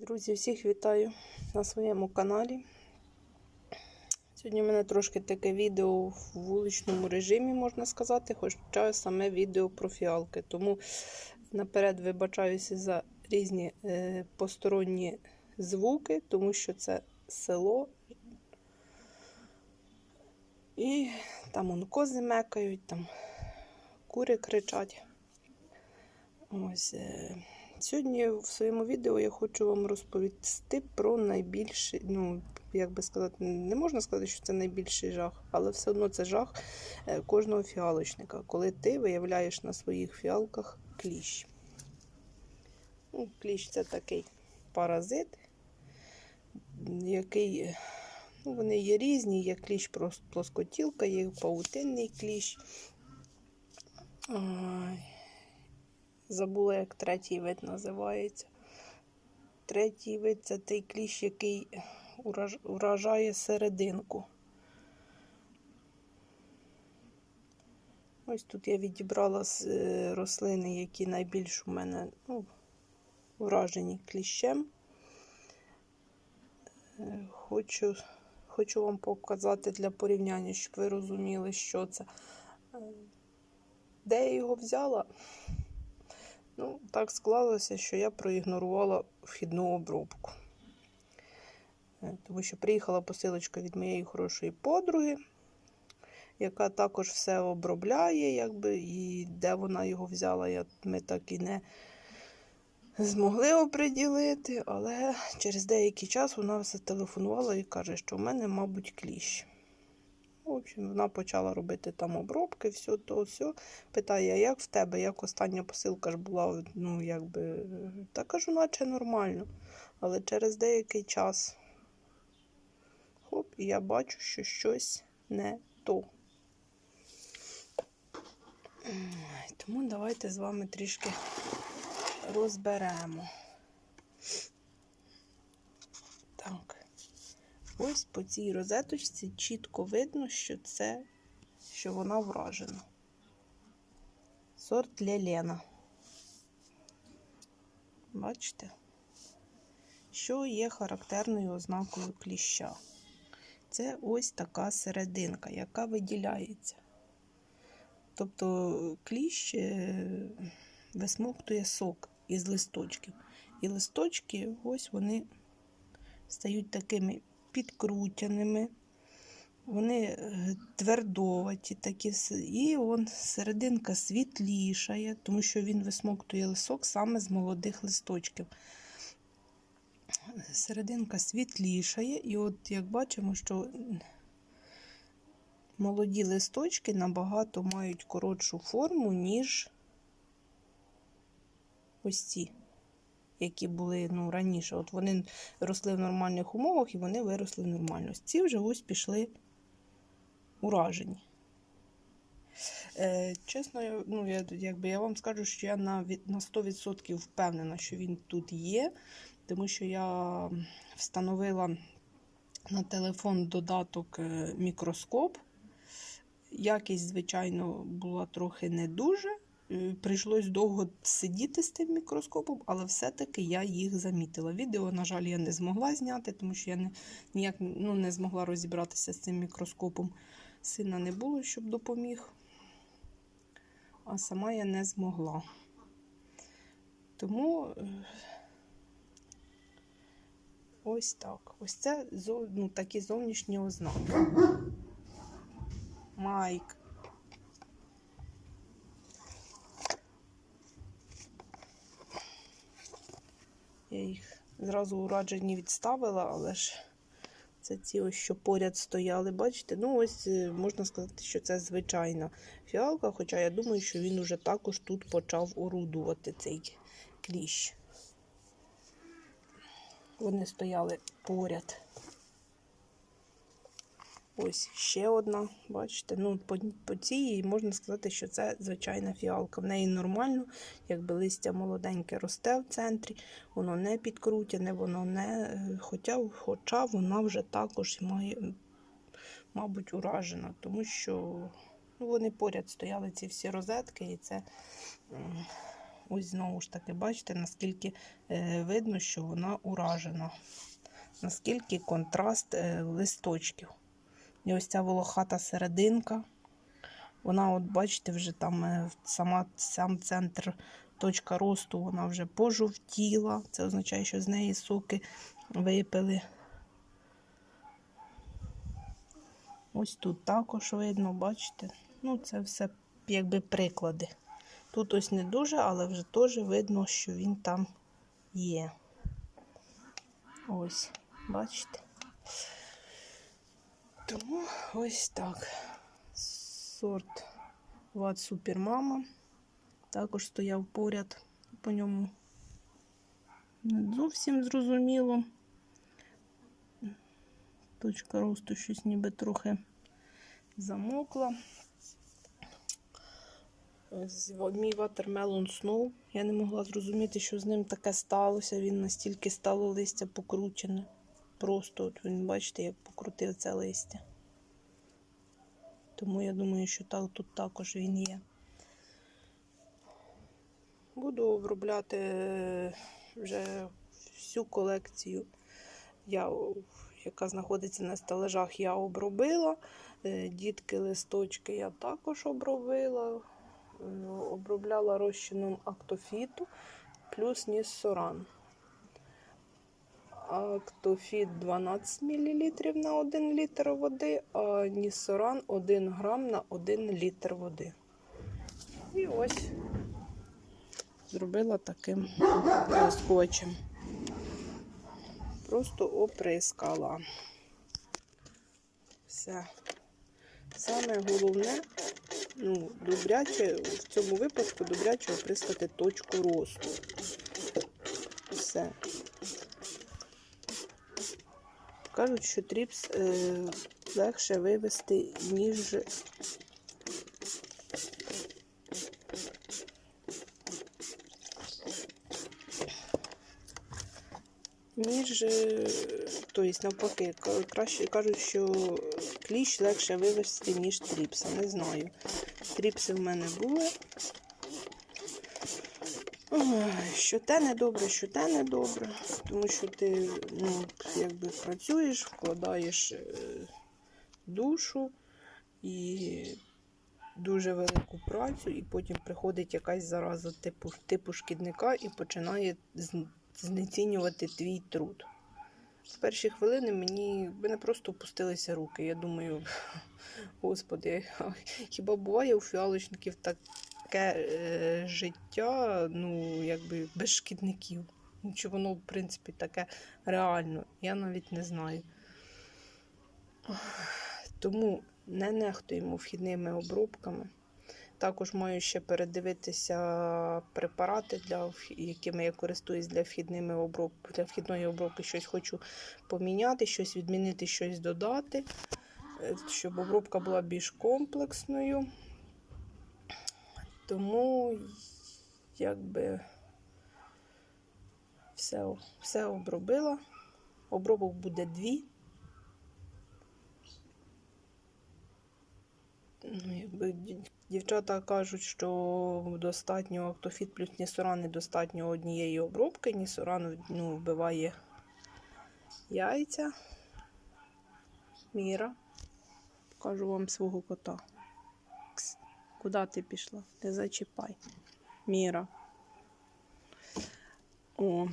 Друзі, всіх вітаю на своєму каналі. Сьогодні в мене трошки таке відео в вуличному режимі, можна сказати, хоча саме відео про фіалки. Тому наперед вибачаюся за різні е, посторонні звуки, тому що це село. І там он кози мекають, там кури кричать. Ось. Е, Сьогодні в своєму відео я хочу вам розповісти про найбільший, ну, як би сказати, не можна сказати, що це найбільший жах, але все одно це жах е, кожного фіалочника, коли ти виявляєш на своїх фіалках кліщ. Ну, Кліщ це такий паразит, який, ну, вони є різні, є кліщ плоскотілка, є паутинний кліщ. Ой. Забула, як третій вид називається. Третій вид це той кліщ, який ураж... уражає серединку. Ось тут я відібрала з е, рослини, які найбільш у мене ну, уражені кліщем. Е, Хочу, хочу вам показати для порівняння, щоб ви розуміли, що це. Е, Де я його взяла? Ну, так склалося, що я проігнорувала вхідну обробку. Е, Тому що приїхала посилочка від моєї хорошої подруги, яка також все обробляє, якби, і де вона його взяла, я, ми так і не змогли оприділити, але через деякий час вона зателефонувала і каже, що в мене, мабуть, кліщ. В общем, вона почала робити там обробки, все то все. Питає, а як в тебе? Як остання посилка ж була, ну, якби, та кажу, наче нормально. Але через деякий час хоп, і я бачу, що щось не то. Тому давайте з вами трішки розберемо. Так. Ось по цій розеточці чітко видно, що це, що вона вражена. Сорт Лелена. Бачите? Що є характерною ознакою кліща? Це ось така серединка, яка виділяється. Тобто кліщ е, висмоктує сок із листочків. І листочки, ось вони стають такими підкрутяними, вони е, твердоваті такі, і он серединка світлішає, тому що він висмоктує лисок саме з молодих листочків. Серединка світлішає, і от як бачимо, що молоді листочки набагато мають коротшу форму, ніж ось ці які були ну, раніше. От Вони росли в нормальних умовах і вони виросли нормально. Ці вже ось пішли уражені. Е, Чесно, ну, я, якби я вам скажу, що я на на 100% впевнена, що він тут є, тому що я встановила на телефон додаток е, мікроскоп. Якість, звичайно, була трохи не дуже. Е, прийшлось довго сидіти з тим мікроскопом, але все-таки я їх замітила. Відео, на жаль, я не змогла зняти, тому що я не, ніяк ну, не змогла розібратися з цим мікроскопом. Сина не було, щоб допоміг, а сама я не змогла. Тому е, ось так. Ось це ну, такі зовнішні ознаки. Майк. Я їх зразу ураджені відставила, але ж це ці ось, що поряд стояли. Бачите? Ну, ось е, можна сказати, що це звичайна фіалка, хоча я думаю, що він уже також тут почав орудувати цей кліщ. Вони стояли поряд. Ось ще одна, бачите, ну по, по цій можна сказати, що це звичайна фіалка. В неї нормально, якби листя молоденьке росте в центрі, воно не підкрутяне, воно не. Хоча хоча вона вже також має, мабуть, уражена, тому що ну, вони поряд стояли ці всі розетки, і це Ось знову ж таки, бачите, наскільки е, видно, що вона уражена. Наскільки контраст е, листочків. І ось ця волохата серединка. Вона, от бачите, вже там е, сама, сам центр, точка росту, вона вже пожовтіла. Це означає, що з неї соки випили. Ось тут також видно, бачите? Ну, це все якби приклади. Тут ось не дуже, але вже теж видно, що він там є. Ось, бачите? Тому ось так. Сорт Ват Супермама. Також стояв поряд по ньому. Не зовсім зрозуміло. Точка росту щось ніби трохи замокла. Ось Мій Watermelon Snow. Я не могла зрозуміти, що з ним таке сталося. Він настільки стало листя покручене. Просто от він, бачите, як покрутив це листя. Тому я думаю, що так, тут також він є. Буду обробляти е, вже всю колекцію, я, яка знаходиться на стележах, я обробила. Е, Дітки листочки я також обробила. Е, Обробляла розчином актофіту плюс ніссоран. Актофіт 12 мл на 1 літр води, а ніссоран 1 грам на 1 літр води. І ось зробила таким скотчем. Просто оприскала. Все. Саме головне, ну, добряче, в цьому випадку добряче оприскати точку росту. Все. Кажуть, що тріпс е, легше вивести, ніж ніж, е, тобто навпаки, краще кажуть, що кліщ легше вивести, ніж тріпса. Не знаю. Тріпси в мене були. Що те не добре, що те не добре. Тому що ти ну, якби працюєш, вкладаєш е, душу і дуже велику працю, і потім приходить якась зараза типу, типу шкідника і починає знецінювати твій труд. В перші хвилини мені мене просто опустилися руки. Я думаю, господи, хіба буває у фіалочників таке е, життя, ну, якби без шкідників? Ну, Чи воно, в принципі, таке реально? Я навіть не знаю. Тому не нехтуємо вхідними обробками. Також маю ще передивитися препарати, для, якими я користуюсь для, вхідними оброб... для вхідної обробки. Щось хочу поміняти, щось відмінити, щось додати, е, щоб обробка була більш комплексною. Тому якби все, все обробила. Обробок буде дві. Ну, якби дівчата кажуть, що достатньо актофіт плюс нісоран недостатньо однієї обробки. Нісоран ну, вбиває яйця. Міра. Покажу вам свого кота. Куди ти пішла? Не зачіпай. Міра. О.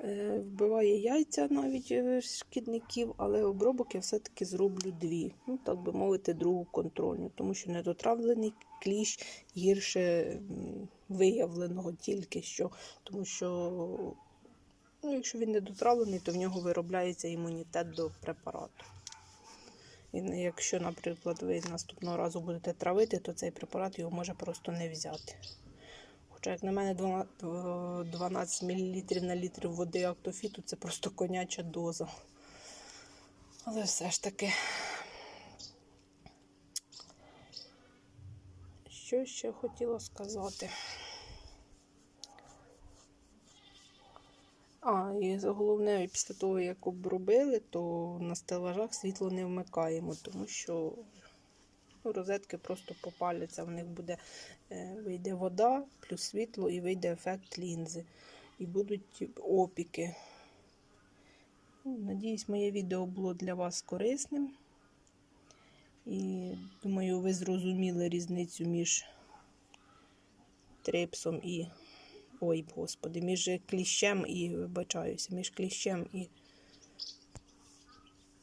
Е, Вбиває яйця навіть е, шкідників, але обробок я все-таки зроблю дві. Ну, так би мовити, другу контрольну, тому що недотравлений кліщ гірше виявленого тільки що. Тому що, ну, якщо він недотравлений, то в нього виробляється імунітет до препарату. І якщо, наприклад, ви наступного разу будете травити, то цей препарат його може просто не взяти. Хоча, як на мене, 12 12 мл на літр води актофіту це просто коняча доза. Але все ж таки. Що ще хотіла сказати? А, і головне, після того, як обробили, то на стелажах світло не вмикаємо, тому що Ну, розетки просто попаляться, в них буде е, вийде вода, плюс світло і вийде ефект лінзи. І будуть опіки. Ну, Надіюсь, моє відео було для вас корисним. І думаю, ви зрозуміли різницю між трипсом і. Ой, господи, між кліщем і вибачаюся, між кліщем і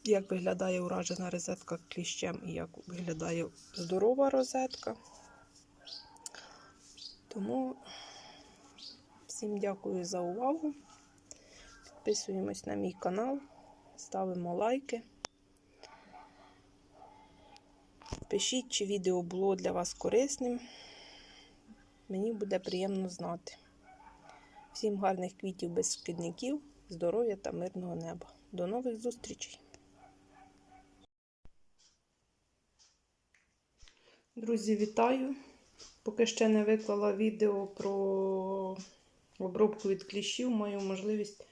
як виглядає уражена розетка кліщем і як виглядає здорова розетка. Тому всім дякую за увагу. Підписуємось на мій канал, ставимо лайки. Пишіть, чи відео було для вас корисним. Мені буде приємно знати. Всім гарних квітів без шкідників, здоров'я та мирного неба. До нових зустрічей! Друзі, вітаю! Поки ще не виклала відео про обробку від кліщів, маю можливість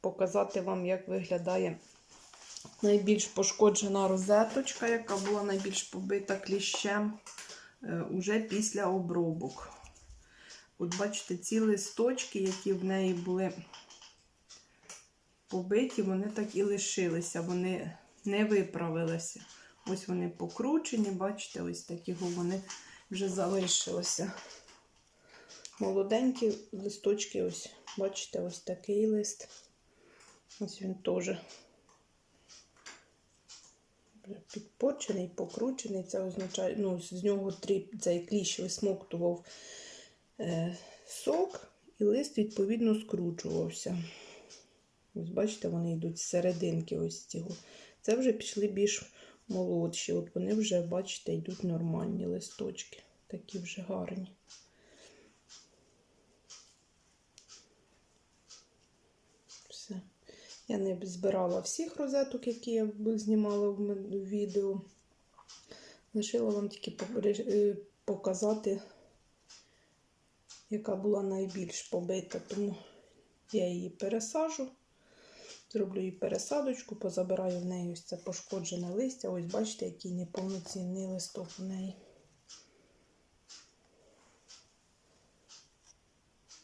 показати вам, як виглядає найбільш пошкоджена розеточка, яка була найбільш побита кліщем е, уже після обробок. От бачите, ці листочки, які в неї були побиті, вони так і лишилися, вони не виправилися. Ось вони покручені, бачите, ось такі вони вже залишилися. Молоденькі листочки, ось, бачите, ось такий лист. Ось він теж підпорчений, покручений. Це означає, ну, з нього три, цей кліщ висмоктував сок, і лист, відповідно, скручувався. Ось, бачите, вони йдуть з серединки ось цього. Це вже пішли більш молодші. От вони вже, бачите, йдуть нормальні листочки. Такі вже гарні. Все. Я не збирала всіх розеток, які я знімала в відео. Лишила вам тільки е, показати, яка була найбільш побита, тому я її пересажу. Зроблю їй пересадочку, позабираю в неї ось це пошкоджене листя. Ось бачите, який неповноцінний листок у неї.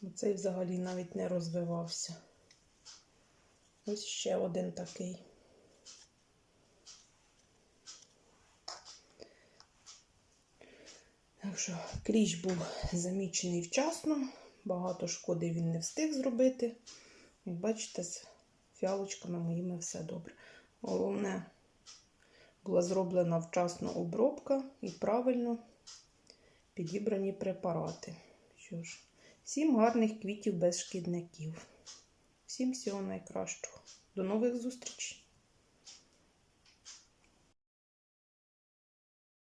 Оцей взагалі навіть не розвивався. Ось ще один такий. Так що кліщ був замічений вчасно, багато шкоди він не встиг зробити. Як бачите, з фіалочками моїми все добре. Головне, була зроблена вчасно обробка і правильно підібрані препарати. Що ж, всім гарних квітів без шкідників. Всім всього найкращого. До нових зустрічей!